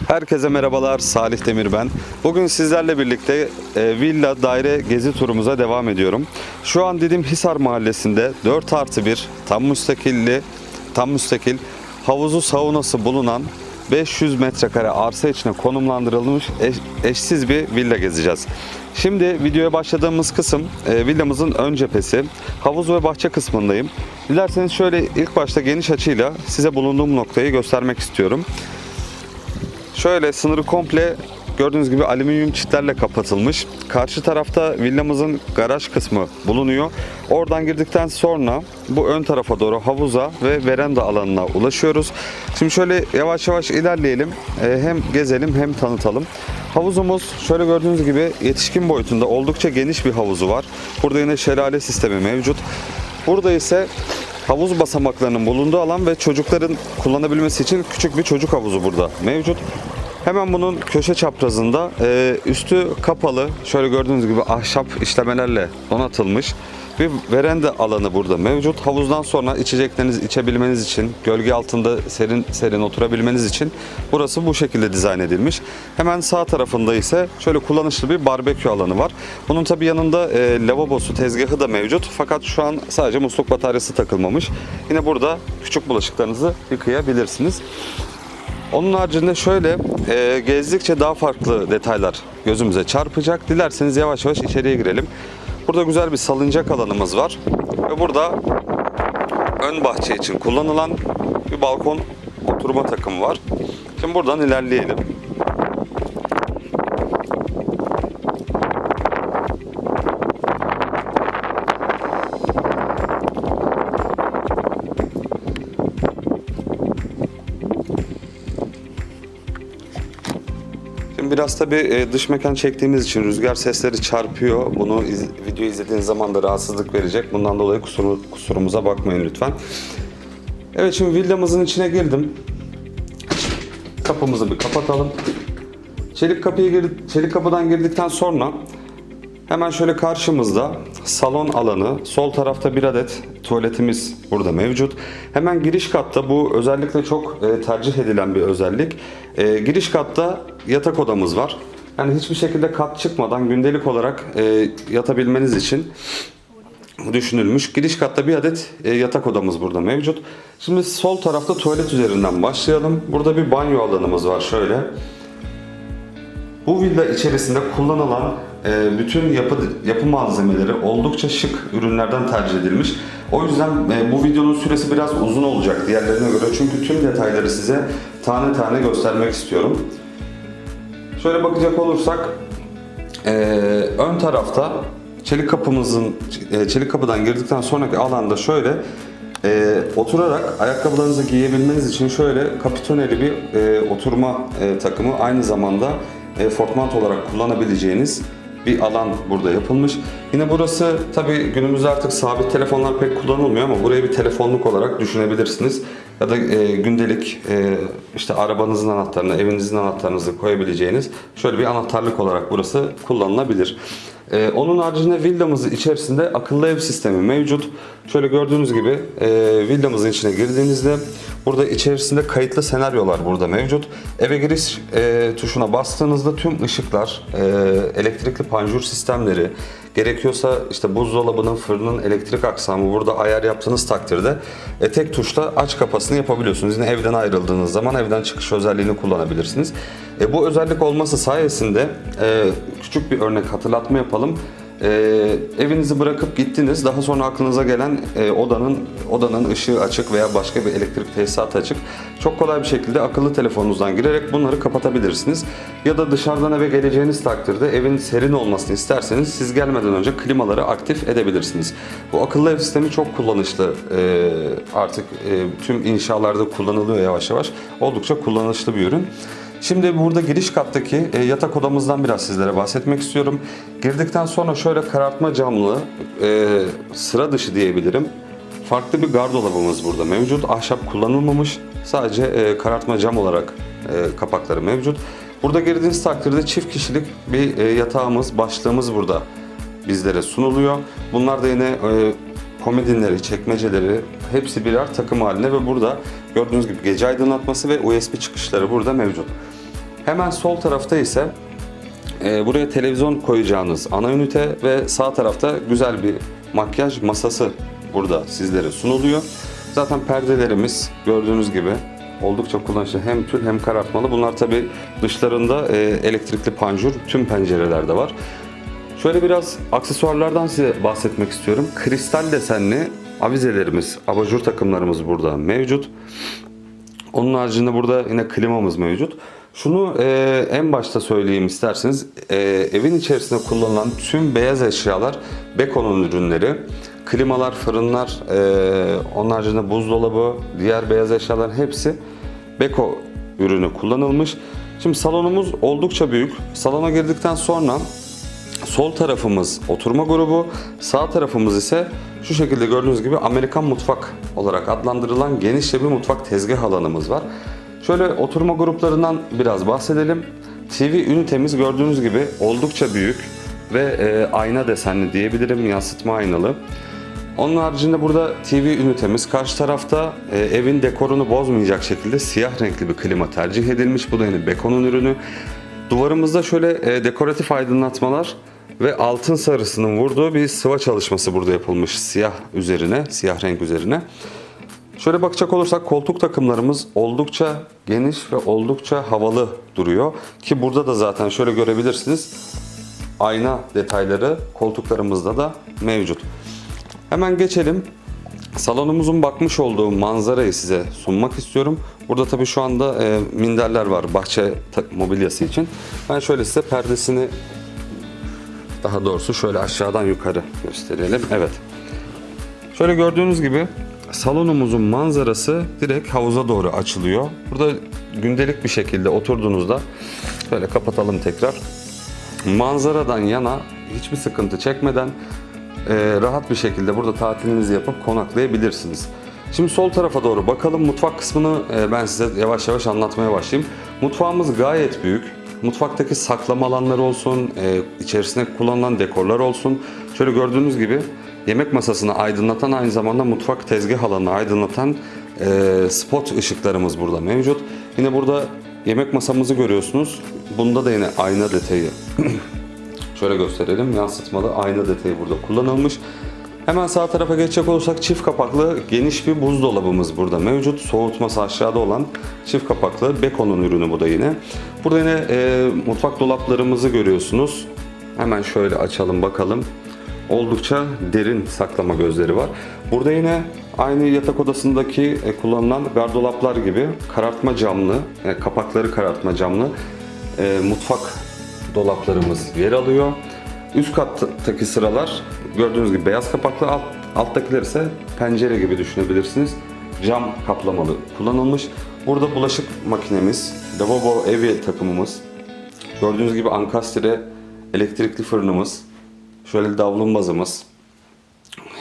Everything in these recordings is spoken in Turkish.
Herkese merhabalar, Salih Demir ben. Bugün sizlerle birlikte e, villa daire gezi turumuza devam ediyorum. Şu an Didim Hisar Mahallesi'nde 4 artı 1 tam müstakilli, tam müstakil havuzu saunası bulunan 500 metrekare arsa içine konumlandırılmış eş- eşsiz bir villa gezeceğiz. Şimdi videoya başladığımız kısım e, villamızın ön cephesi. Havuz ve bahçe kısmındayım. Dilerseniz şöyle ilk başta geniş açıyla size bulunduğum noktayı göstermek istiyorum. Şöyle sınırı komple gördüğünüz gibi alüminyum çitlerle kapatılmış. Karşı tarafta villamızın garaj kısmı bulunuyor. Oradan girdikten sonra bu ön tarafa doğru havuza ve veranda alanına ulaşıyoruz. Şimdi şöyle yavaş yavaş ilerleyelim. Ee, hem gezelim hem tanıtalım. Havuzumuz şöyle gördüğünüz gibi yetişkin boyutunda oldukça geniş bir havuzu var. Burada yine şelale sistemi mevcut. Burada ise havuz basamaklarının bulunduğu alan ve çocukların kullanabilmesi için küçük bir çocuk havuzu burada mevcut. Hemen bunun köşe çaprazında e, üstü kapalı, şöyle gördüğünüz gibi ahşap işlemelerle donatılmış bir veranda alanı burada mevcut. Havuzdan sonra içeceklerinizi içebilmeniz için, gölge altında serin serin oturabilmeniz için burası bu şekilde dizayn edilmiş. Hemen sağ tarafında ise şöyle kullanışlı bir barbekü alanı var. Bunun tabi yanında e, lavabosu, tezgahı da mevcut. Fakat şu an sadece musluk bataryası takılmamış. Yine burada küçük bulaşıklarınızı yıkayabilirsiniz. Onun haricinde şöyle e, gezdikçe daha farklı detaylar gözümüze çarpacak. Dilerseniz yavaş yavaş içeriye girelim. Burada güzel bir salıncak alanımız var. Ve burada ön bahçe için kullanılan bir balkon oturma takımı var. Şimdi buradan ilerleyelim. Biraz tabii e, dış mekan çektiğimiz için rüzgar sesleri çarpıyor. Bunu iz, video izlediğiniz zaman da rahatsızlık verecek. Bundan dolayı kusuru, kusurumuza bakmayın lütfen. Evet şimdi villamızın içine girdim. Kapımızı bir kapatalım. Çelik kapıyı gir- çelik kapıdan girdikten sonra hemen şöyle karşımızda salon alanı, sol tarafta bir adet tuvaletimiz burada mevcut. Hemen giriş katta bu özellikle çok e, tercih edilen bir özellik. E, giriş katta yatak odamız var. Yani hiçbir şekilde kat çıkmadan gündelik olarak e, yatabilmeniz için düşünülmüş. Giriş katta bir adet e, yatak odamız burada mevcut. Şimdi sol tarafta tuvalet üzerinden başlayalım. Burada bir banyo alanımız var şöyle. Bu villa içerisinde kullanılan e, bütün yapı yapı malzemeleri oldukça şık ürünlerden tercih edilmiş. O yüzden e, bu videonun süresi biraz uzun olacak diğerlerine göre çünkü tüm detayları size tane tane göstermek istiyorum. Şöyle bakacak olursak e, ön tarafta çelik kapımızın e, çelik kapıdan girdikten sonraki alanda şöyle e, oturarak ayakkabılarınızı giyebilmeniz için şöyle kapitoneli bir e, oturma e, takımı aynı zamanda e, fortmant olarak kullanabileceğiniz bir alan burada yapılmış. Yine burası tabi günümüzde artık sabit telefonlar pek kullanılmıyor ama burayı bir telefonluk olarak düşünebilirsiniz. Ya da e, gündelik e, işte arabanızın anahtarını, evinizin anahtarınızı koyabileceğiniz şöyle bir anahtarlık olarak burası kullanılabilir. E, onun haricinde villamızın içerisinde akıllı ev sistemi mevcut. Şöyle gördüğünüz gibi e, villamızın içine girdiğinizde burada içerisinde kayıtlı senaryolar burada mevcut. Eve giriş e, tuşuna bastığınızda tüm ışıklar, e, elektrikli panjur sistemleri, gerekiyorsa işte buzdolabının, fırının elektrik aksamı burada ayar yaptığınız takdirde e, tek tuşla aç kapasını yapabiliyorsunuz. Yine evden ayrıldığınız zaman evden çıkış özelliğini kullanabilirsiniz. E, bu özellik olması sayesinde e, küçük bir örnek hatırlatma yapalım. E, evinizi bırakıp gittiniz. Daha sonra aklınıza gelen e, odanın odanın ışığı açık veya başka bir elektrik tesisatı açık. Çok kolay bir şekilde akıllı telefonunuzdan girerek bunları kapatabilirsiniz. Ya da dışarıdan eve geleceğiniz takdirde evin serin olmasını isterseniz siz gelmeden önce klimaları aktif edebilirsiniz. Bu akıllı ev sistemi çok kullanışlı. E, artık e, tüm inşalarda kullanılıyor yavaş yavaş. Oldukça kullanışlı bir ürün. Şimdi burada giriş kattaki e, yatak odamızdan biraz sizlere bahsetmek istiyorum. Girdikten sonra şöyle karartma camlı, e, sıra dışı diyebilirim. Farklı bir gardolabımız burada mevcut. Ahşap kullanılmamış. Sadece e, karartma cam olarak kapakları mevcut. Burada girdiğiniz takdirde çift kişilik bir yatağımız, başlığımız burada bizlere sunuluyor. Bunlar da yine e, komodinleri, çekmeceleri hepsi birer takım haline ve burada gördüğünüz gibi gece aydınlatması ve USB çıkışları burada mevcut. Hemen sol tarafta ise e, buraya televizyon koyacağınız ana ünite ve sağ tarafta güzel bir makyaj masası burada sizlere sunuluyor. Zaten perdelerimiz gördüğünüz gibi oldukça kullanışlı hem tül hem karartmalı. Bunlar tabi dışlarında e, elektrikli panjur tüm pencerelerde var. Şöyle biraz aksesuarlardan size bahsetmek istiyorum. Kristal desenli avizelerimiz, abajur takımlarımız burada mevcut. Onun haricinde burada yine klimamız mevcut. Şunu e, en başta söyleyeyim isterseniz. E, evin içerisinde kullanılan tüm beyaz eşyalar Beko'nun ürünleri. Klimalar, fırınlar, e, onun haricinde buzdolabı, diğer beyaz eşyaların hepsi Beko ürünü kullanılmış. Şimdi salonumuz oldukça büyük. Salona girdikten sonra Sol tarafımız oturma grubu, sağ tarafımız ise şu şekilde gördüğünüz gibi Amerikan mutfak olarak adlandırılan genişçe bir mutfak tezgah alanımız var. Şöyle oturma gruplarından biraz bahsedelim. TV ünitemiz gördüğünüz gibi oldukça büyük ve e, ayna desenli diyebilirim, yansıtma aynalı. Onun haricinde burada TV ünitemiz. Karşı tarafta e, evin dekorunu bozmayacak şekilde siyah renkli bir klima tercih edilmiş. Bu da yine Beko'nun ürünü. Duvarımızda şöyle e, dekoratif aydınlatmalar ve altın sarısının vurduğu bir sıva çalışması burada yapılmış siyah üzerine, siyah renk üzerine. Şöyle bakacak olursak koltuk takımlarımız oldukça geniş ve oldukça havalı duruyor. Ki burada da zaten şöyle görebilirsiniz. Ayna detayları koltuklarımızda da mevcut. Hemen geçelim. Salonumuzun bakmış olduğu manzarayı size sunmak istiyorum. Burada tabii şu anda e, minderler var bahçe mobilyası için. Ben şöyle size perdesini daha doğrusu şöyle aşağıdan yukarı gösterelim. Evet. Şöyle gördüğünüz gibi salonumuzun manzarası direkt havuza doğru açılıyor. Burada gündelik bir şekilde oturduğunuzda şöyle kapatalım tekrar. Manzaradan yana hiçbir sıkıntı çekmeden e, rahat bir şekilde burada tatilinizi yapıp konaklayabilirsiniz. Şimdi sol tarafa doğru bakalım. Mutfak kısmını e, ben size yavaş yavaş anlatmaya başlayayım. Mutfağımız gayet büyük. Mutfaktaki saklama alanları olsun, e, içerisinde kullanılan dekorlar olsun. Şöyle gördüğünüz gibi yemek masasını aydınlatan aynı zamanda mutfak tezgah alanını aydınlatan e, spot ışıklarımız burada mevcut. Yine burada yemek masamızı görüyorsunuz. Bunda da yine ayna detayı Şöyle gösterelim. Yansıtmalı ayna detayı burada kullanılmış. Hemen sağ tarafa geçecek olursak çift kapaklı geniş bir buzdolabımız burada mevcut. Soğutması aşağıda olan çift kapaklı Beko'nun ürünü bu da yine. Burada yine e, mutfak dolaplarımızı görüyorsunuz. Hemen şöyle açalım bakalım. Oldukça derin saklama gözleri var. Burada yine aynı yatak odasındaki e, kullanılan gardolaplar gibi karartma camlı, e, kapakları karartma camlı e, mutfak dolaplarımız yer alıyor. Üst kattaki sıralar gördüğünüz gibi beyaz kapaklı, alt, alttakiler ise pencere gibi düşünebilirsiniz. Cam kaplamalı kullanılmış. Burada bulaşık makinemiz, lavabo evye takımımız, gördüğünüz gibi ankastre elektrikli fırınımız, şöyle davlumbazımız,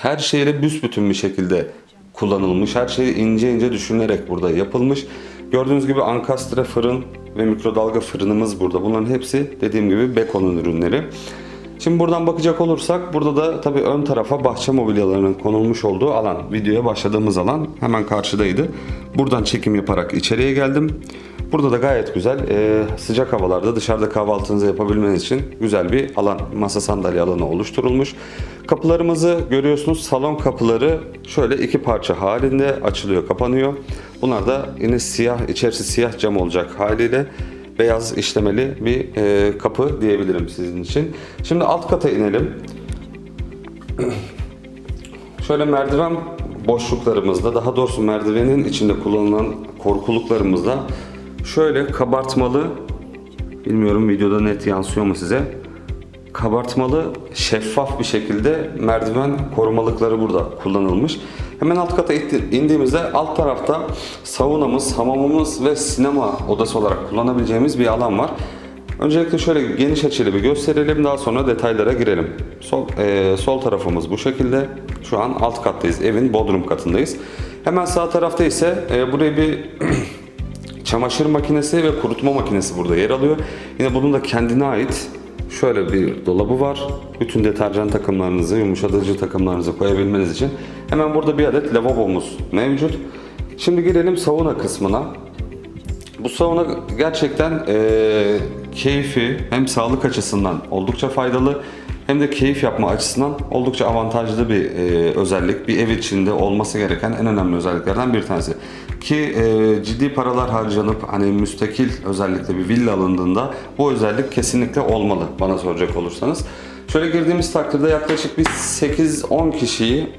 her şeyle büsbütün bir şekilde kullanılmış. Her şey ince ince düşünülerek burada yapılmış. Gördüğünüz gibi ankastre fırın ve mikrodalga fırınımız burada. Bunların hepsi dediğim gibi Beko'nun ürünleri. Şimdi buradan bakacak olursak burada da tabii ön tarafa bahçe mobilyalarının konulmuş olduğu alan. Videoya başladığımız alan hemen karşıdaydı. Buradan çekim yaparak içeriye geldim. Burada da gayet güzel e, sıcak havalarda dışarıda kahvaltınızı yapabilmeniz için güzel bir alan, masa sandalye alanı oluşturulmuş. Kapılarımızı görüyorsunuz. Salon kapıları şöyle iki parça halinde açılıyor, kapanıyor. Bunlar da yine siyah, içerisi siyah cam olacak haliyle beyaz işlemeli bir e, kapı diyebilirim sizin için. Şimdi alt kata inelim. Şöyle merdiven boşluklarımızda, daha doğrusu merdivenin içinde kullanılan korkuluklarımızda şöyle kabartmalı, bilmiyorum videoda net yansıyor mu size, kabartmalı şeffaf bir şekilde merdiven korumalıkları burada kullanılmış. Hemen alt kata indiğimizde alt tarafta saunamız, hamamımız ve sinema odası olarak kullanabileceğimiz bir alan var. Öncelikle şöyle geniş açılı bir gösterelim daha sonra detaylara girelim. Sol, e, sol tarafımız bu şekilde. Şu an alt kattayız. Evin bodrum katındayız. Hemen sağ tarafta ise e, buraya bir çamaşır makinesi ve kurutma makinesi burada yer alıyor. Yine bunun da kendine ait şöyle bir dolabı var. Bütün deterjan takımlarınızı, yumuşatıcı takımlarınızı koyabilmeniz için. Hemen burada bir adet lavabomuz mevcut. Şimdi gelelim sauna kısmına. Bu sauna gerçekten eee, keyfi hem sağlık açısından oldukça faydalı hem de keyif yapma açısından oldukça avantajlı bir eee, özellik. Bir ev içinde olması gereken en önemli özelliklerden bir tanesi. Ki eee, ciddi paralar harcanıp hani müstakil özellikle bir villa alındığında bu özellik kesinlikle olmalı bana soracak olursanız. Şöyle girdiğimiz takdirde yaklaşık bir 8-10 kişiyi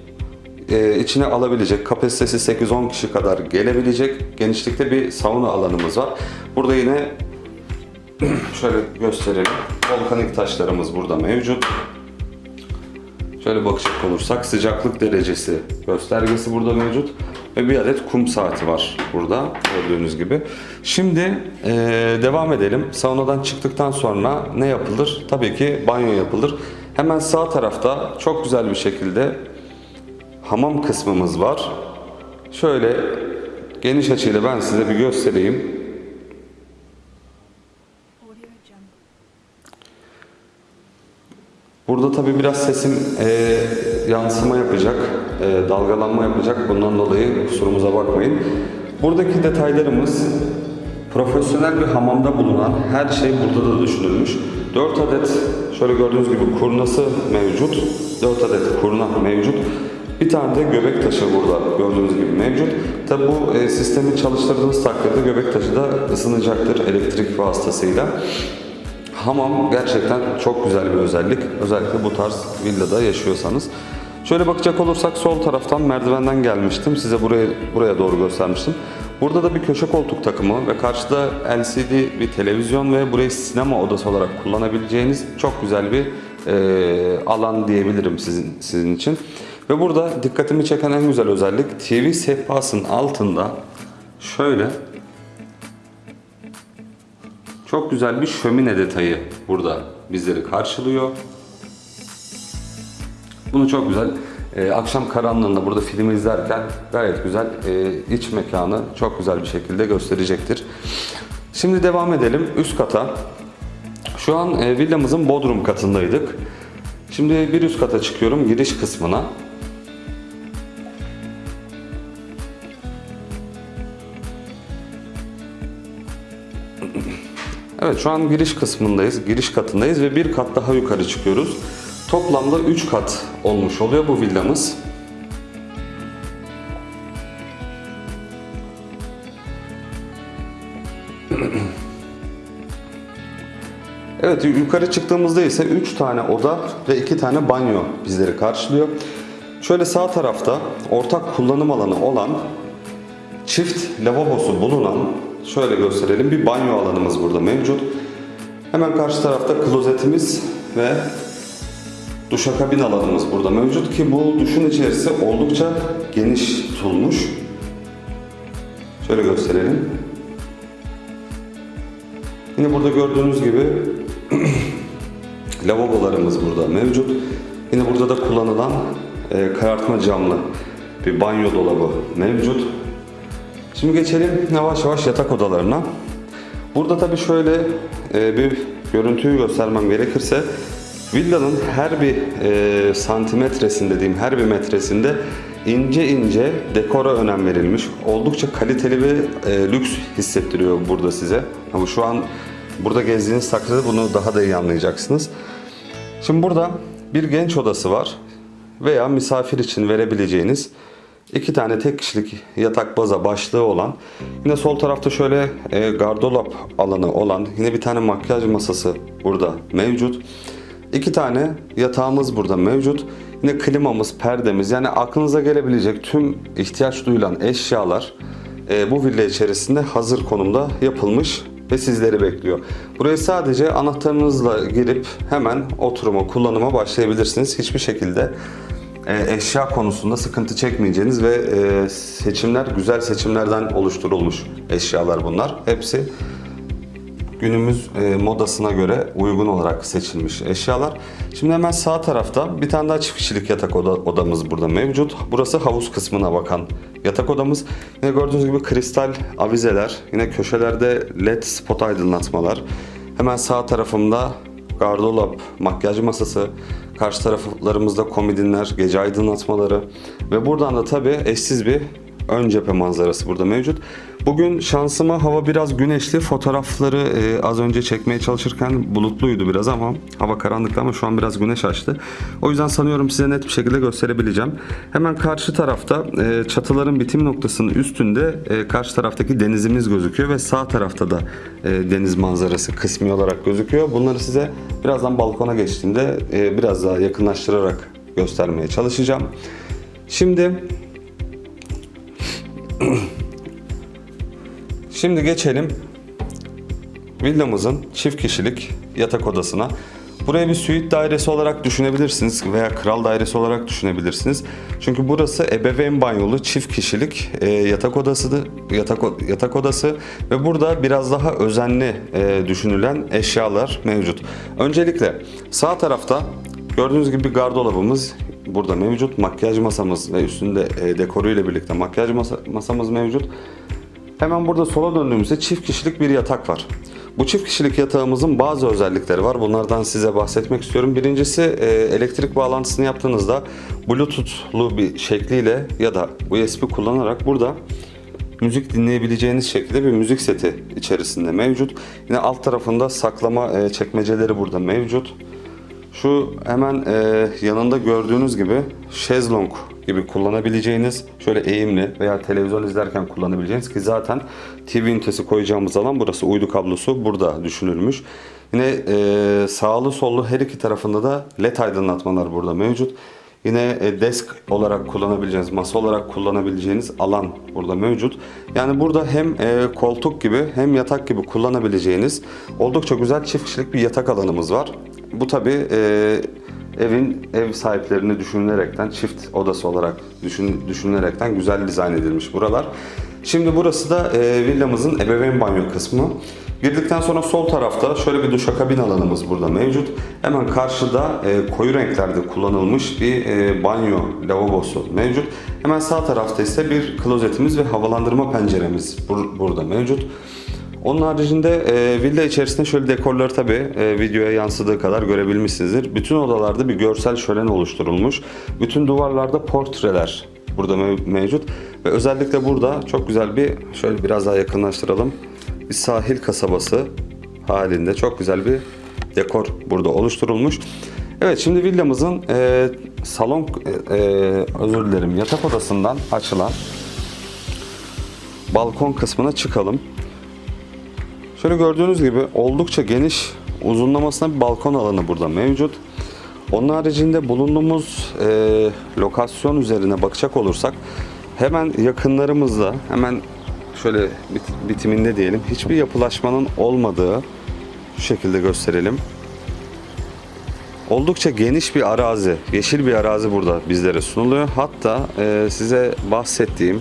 e, içine alabilecek, kapasitesi 8-10 kişi kadar gelebilecek genişlikte bir sauna alanımız var. Burada yine şöyle gösterelim. Volkanik taşlarımız burada mevcut. Şöyle bakacak olursak sıcaklık derecesi göstergesi burada mevcut ve bir adet kum saati var burada gördüğünüz gibi. Şimdi e, devam edelim. Saunadan çıktıktan sonra ne yapılır? Tabii ki banyo yapılır. Hemen sağ tarafta çok güzel bir şekilde hamam kısmımız var. Şöyle geniş açıyla ben size bir göstereyim. Burada tabii biraz sesim e, yansıma yapacak, e, dalgalanma yapacak. Bundan dolayı kusurumuza bakmayın. Buradaki detaylarımız profesyonel bir hamamda bulunan her şey burada da düşünülmüş. 4 adet şöyle gördüğünüz gibi kurnası mevcut. 4 adet kurna mevcut. Bir tane de göbek taşı burada gördüğünüz gibi mevcut. Tabi bu e, sistemi çalıştırdığınız takdirde göbek taşı da ısınacaktır elektrik vasıtasıyla. Hamam gerçekten çok güzel bir özellik. Özellikle bu tarz villada yaşıyorsanız. Şöyle bakacak olursak sol taraftan merdivenden gelmiştim. Size buraya buraya doğru göstermiştim. Burada da bir köşe koltuk takımı ve karşıda LCD bir televizyon ve burayı sinema odası olarak kullanabileceğiniz çok güzel bir e, alan diyebilirim sizin sizin için. Ve burada dikkatimi çeken en güzel özellik TV sehpasının altında şöyle çok güzel bir şömine detayı burada bizleri karşılıyor. Bunu çok güzel e, akşam karanlığında burada film izlerken gayet güzel e, iç mekanı çok güzel bir şekilde gösterecektir. Şimdi devam edelim üst kata. Şu an e, villamızın bodrum katındaydık. Şimdi bir üst kata çıkıyorum giriş kısmına. Evet şu an giriş kısmındayız, giriş katındayız ve bir kat daha yukarı çıkıyoruz. Toplamda 3 kat olmuş oluyor bu villamız. Evet yukarı çıktığımızda ise 3 tane oda ve 2 tane banyo bizleri karşılıyor. Şöyle sağ tarafta ortak kullanım alanı olan çift lavabosu bulunan şöyle gösterelim bir banyo alanımız burada mevcut. Hemen karşı tarafta klozetimiz ve duşakabin alanımız burada mevcut ki bu duşun içerisi oldukça geniş tutulmuş. Şöyle gösterelim. Yine burada gördüğünüz gibi lavabolarımız burada mevcut. Yine burada da kullanılan e, karartma camlı bir banyo dolabı mevcut. Şimdi geçelim yavaş yavaş yatak odalarına. Burada tabii şöyle e, bir görüntüyü göstermem gerekirse villanın her bir e, santimetresinde diyeyim her bir metresinde ince ince dekora önem verilmiş. Oldukça kaliteli bir e, lüks hissettiriyor burada size. Ama şu an burada gezdiğiniz takdirde bunu daha da iyi anlayacaksınız. Şimdi burada bir genç odası var veya misafir için verebileceğiniz iki tane tek kişilik yatak baza başlığı olan yine sol tarafta şöyle e, gardırop alanı olan yine bir tane makyaj masası burada mevcut. İki tane yatağımız burada mevcut. Yine klimamız, perdemiz yani aklınıza gelebilecek tüm ihtiyaç duyulan eşyalar e, bu villa içerisinde hazır konumda yapılmış ve sizleri bekliyor. Buraya sadece anahtarınızla girip hemen oturuma, kullanıma başlayabilirsiniz. Hiçbir şekilde e, eşya konusunda sıkıntı çekmeyeceğiniz ve e, seçimler güzel seçimlerden oluşturulmuş eşyalar bunlar. Hepsi günümüz e, modasına göre uygun olarak seçilmiş eşyalar. Şimdi hemen sağ tarafta bir tane daha çift kişilik yatak oda, odamız burada mevcut. Burası havuz kısmına bakan yatak odamız. Yine gördüğünüz gibi kristal avizeler, yine köşelerde led spot aydınlatmalar. Hemen sağ tarafımda gardırop, makyaj masası, karşı taraflarımızda komodinler, gece aydınlatmaları ve buradan da tabii eşsiz bir ön cephe manzarası burada mevcut. Bugün şansıma hava biraz güneşli. Fotoğrafları e, az önce çekmeye çalışırken bulutluydu biraz ama hava karanlıktı ama şu an biraz güneş açtı. O yüzden sanıyorum size net bir şekilde gösterebileceğim. Hemen karşı tarafta e, çatıların bitim noktasının üstünde e, karşı taraftaki denizimiz gözüküyor ve sağ tarafta da e, deniz manzarası kısmi olarak gözüküyor. Bunları size birazdan balkona geçtiğimde e, biraz daha yakınlaştırarak göstermeye çalışacağım. Şimdi Şimdi geçelim villamızın çift kişilik yatak odasına. Burayı bir suite dairesi olarak düşünebilirsiniz veya kral dairesi olarak düşünebilirsiniz. Çünkü burası ebeveyn banyolu çift kişilik e, yatak odası yatak yatak odası ve burada biraz daha özenli e, düşünülen eşyalar mevcut. Öncelikle sağ tarafta gördüğünüz gibi bir gardırobumuz burada mevcut. Makyaj masamız ve üstünde e, dekoruyla birlikte makyaj masa- masamız mevcut. Hemen burada sola döndüğümüzde çift kişilik bir yatak var. Bu çift kişilik yatağımızın bazı özellikleri var. Bunlardan size bahsetmek istiyorum. Birincisi e, elektrik bağlantısını yaptığınızda Bluetooth'lu bir şekliyle ya da USB kullanarak burada müzik dinleyebileceğiniz şekilde bir müzik seti içerisinde mevcut. Yine alt tarafında saklama e, çekmeceleri burada mevcut. Şu hemen e, yanında gördüğünüz gibi şezlong gibi kullanabileceğiniz şöyle eğimli veya televizyon izlerken kullanabileceğiniz ki zaten TV ünitesi koyacağımız alan burası uydu kablosu burada düşünülmüş. Yine e, sağlı sollu her iki tarafında da led aydınlatmalar burada mevcut. Yine e, desk olarak kullanabileceğiniz, masa olarak kullanabileceğiniz alan burada mevcut. Yani burada hem e, koltuk gibi hem yatak gibi kullanabileceğiniz oldukça güzel çift kişilik bir yatak alanımız var. Bu tabi evin ev sahiplerini düşünülerekten çift odası olarak düşün, düşünülerekten güzel dizayn edilmiş buralar. Şimdi burası da e, villamızın ebeveyn banyo kısmı. Girdikten sonra sol tarafta şöyle bir duşakabin alanımız burada mevcut. Hemen karşıda e, koyu renklerde kullanılmış bir e, banyo lavabosu mevcut. Hemen sağ tarafta ise bir klozetimiz ve havalandırma penceremiz bur- burada mevcut. Onun haricinde e, villa içerisinde şöyle dekorları tabi videoya yansıdığı kadar görebilmişsinizdir. Bütün odalarda bir görsel şölen oluşturulmuş. Bütün duvarlarda portreler burada mev- mevcut. Ve özellikle burada çok güzel bir, şöyle biraz daha yakınlaştıralım. Bir sahil kasabası halinde çok güzel bir dekor burada oluşturulmuş. Evet şimdi villamızın e, salon, e, e, özür dilerim yatak odasından açılan balkon kısmına çıkalım. Şöyle gördüğünüz gibi oldukça geniş uzunlamasına bir balkon alanı burada mevcut. Onun haricinde bulunduğumuz e, lokasyon üzerine bakacak olursak hemen yakınlarımızda hemen şöyle bit- bitiminde diyelim hiçbir yapılaşmanın olmadığı şu şekilde gösterelim. Oldukça geniş bir arazi, yeşil bir arazi burada bizlere sunuluyor. Hatta e, size bahsettiğim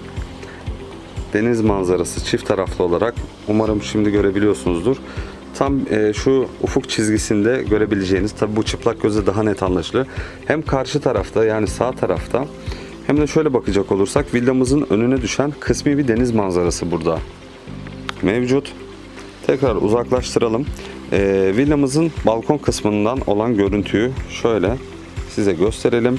deniz manzarası çift taraflı olarak umarım şimdi görebiliyorsunuzdur. Tam e, şu ufuk çizgisinde görebileceğiniz tabi bu çıplak gözle daha net anlaşılır. Hem karşı tarafta yani sağ tarafta hem de şöyle bakacak olursak villamızın önüne düşen kısmi bir deniz manzarası burada mevcut. Tekrar uzaklaştıralım. E, villamızın balkon kısmından olan görüntüyü şöyle size gösterelim.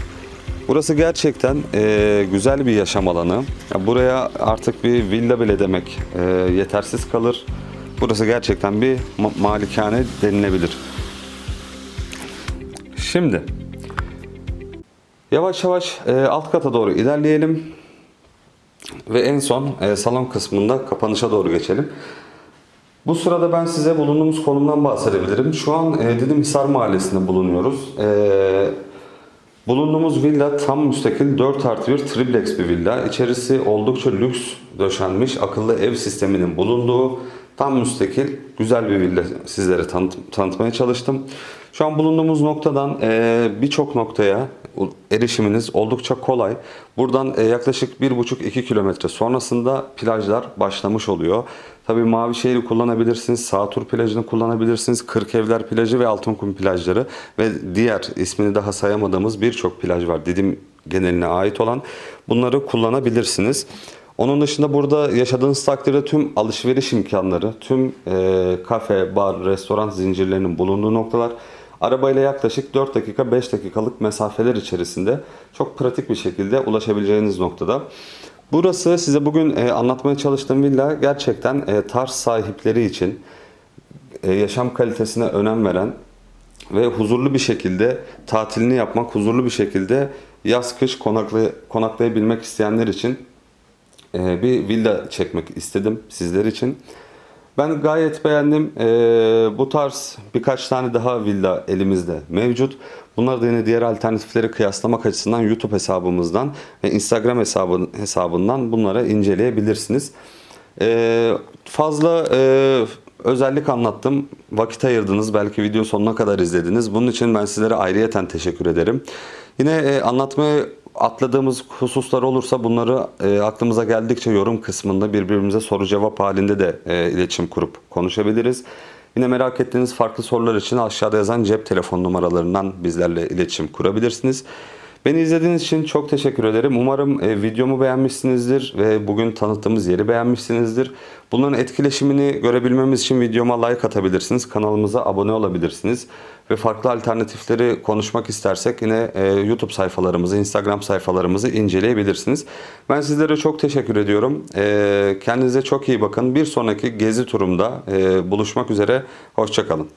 Burası gerçekten e, güzel bir yaşam alanı. Ya buraya artık bir villa bile demek e, yetersiz kalır. Burası gerçekten bir ma- malikane denilebilir. Şimdi yavaş yavaş e, alt kata doğru ilerleyelim ve en son e, salon kısmında kapanışa doğru geçelim. Bu sırada ben size bulunduğumuz konumdan bahsedebilirim. Şu an e, Didimhisar Mahallesi'nde bulunuyoruz. E, bulunduğumuz villa tam müstakil 4 artı 1 triplex bir villa. İçerisi oldukça lüks döşenmiş, akıllı ev sisteminin bulunduğu tam müstakil güzel bir villa sizlere tanıt- tanıtmaya çalıştım. Şu an bulunduğumuz noktadan e, birçok noktaya erişiminiz oldukça kolay. Buradan e, yaklaşık 1,5-2 kilometre sonrasında plajlar başlamış oluyor. Tabii Mavişehir'i kullanabilirsiniz, Sağtur plajını kullanabilirsiniz, Kırkevler plajı ve Altınkum plajları ve diğer ismini daha sayamadığımız birçok plaj var Didim geneline ait olan. Bunları kullanabilirsiniz. Onun dışında burada yaşadığınız takdirde tüm alışveriş imkanları, tüm e, kafe, bar, restoran zincirlerinin bulunduğu noktalar arabayla yaklaşık 4 dakika 5 dakikalık mesafeler içerisinde çok pratik bir şekilde ulaşabileceğiniz noktada. Burası size bugün e, anlatmaya çalıştığım villa gerçekten e, tarz sahipleri için e, yaşam kalitesine önem veren ve huzurlu bir şekilde tatilini yapmak, huzurlu bir şekilde yaz kış konaklay konaklayabilmek isteyenler için bir villa çekmek istedim sizler için. Ben gayet beğendim. E, bu tarz birkaç tane daha villa elimizde mevcut. Bunları da yine diğer alternatifleri kıyaslamak açısından YouTube hesabımızdan ve Instagram hesabı, hesabından bunları inceleyebilirsiniz. E, fazla e, özellik anlattım. Vakit ayırdınız. Belki video sonuna kadar izlediniz. Bunun için ben sizlere ayrıyeten teşekkür ederim. Yine e, anlatmaya atladığımız hususlar olursa bunları e, aklımıza geldikçe yorum kısmında birbirimize soru cevap halinde de e, iletişim kurup konuşabiliriz. Yine merak ettiğiniz farklı sorular için aşağıda yazan cep telefon numaralarından bizlerle iletişim kurabilirsiniz. Beni izlediğiniz için çok teşekkür ederim. Umarım e, videomu beğenmişsinizdir ve bugün tanıttığımız yeri beğenmişsinizdir. Bunların etkileşimini görebilmemiz için videoma like atabilirsiniz. Kanalımıza abone olabilirsiniz. Ve farklı alternatifleri konuşmak istersek yine e, YouTube sayfalarımızı, Instagram sayfalarımızı inceleyebilirsiniz. Ben sizlere çok teşekkür ediyorum. E, kendinize çok iyi bakın. Bir sonraki gezi turumda e, buluşmak üzere. Hoşçakalın.